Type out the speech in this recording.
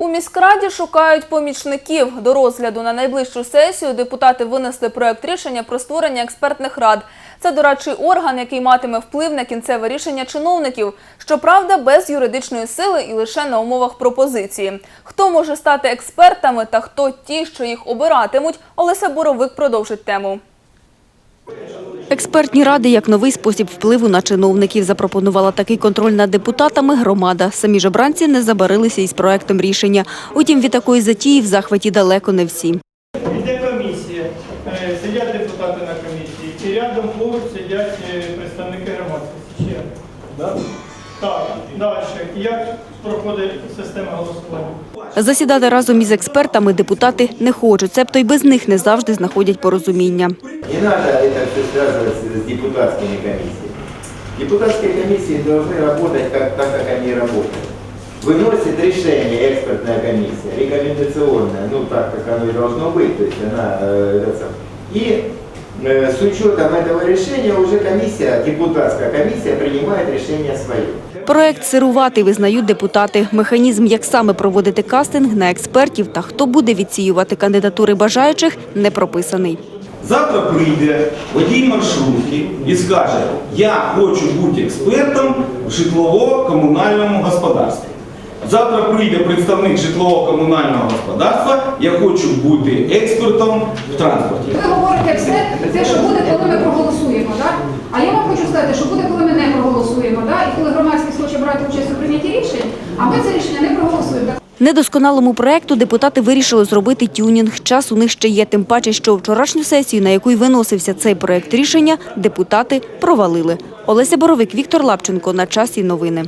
У міськраді шукають помічників. До розгляду на найближчу сесію депутати винесли проект рішення про створення експертних рад. Це дорадчий орган, який матиме вплив на кінцеве рішення чиновників. Щоправда, без юридичної сили і лише на умовах пропозиції. Хто може стати експертами та хто ті, що їх обиратимуть, Олеся Боровик продовжить тему. Експертні ради як новий спосіб впливу на чиновників запропонувала такий контроль над депутатами громада. Самі ж обранці не забарилися із проектом рішення. Утім, від такої затії в захваті далеко не всі. Іде комісія, е, сидять депутати на комісії, і рядом поруч сидять е, представники громадськості. Ще. Да? Так, далі. Як проходить система голосування? Засідати разом із експертами депутати не хочуть, цебто й без них не завжди знаходять порозуміння. Не надо это все связывать с депутатскими комиссиями. Депутатские комиссии должны работать как, так, как они работают. Выносит решение экспертная комиссия, рекомендационная, ну так, как оно и должно быть, то есть она, э, это сам- и э, с учетом этого решения уже комиссия, депутатская комиссия принимает решение свое. Проект сируватий визнають депутати. Механізм, як саме проводити кастинг на експертів та хто буде відсіювати кандидатури бажаючих, не прописаний. Завтра прийде водій маршрутки і скаже, я хочу бути експертом в житлово-комунальному господарстві. Завтра прийде представник житлово-комунального господарства, я хочу бути експертом в транспорті. Ви говорите все, те, що буде, коли ми проголосуємо. Так? А я вам хочу сказати, що буде, коли ми не проголосуємо. Так? І коли громадськість хоче брати участь у прийнятті рішень, а ми це рішення не проголосуємо. Так? Недосконалому проекту депутати вирішили зробити тюнінг. Час у них ще є, тим паче, що вчорашню сесію, на яку й виносився цей проект рішення, депутати провалили. Олеся Боровик, Віктор Лапченко. На часі новини.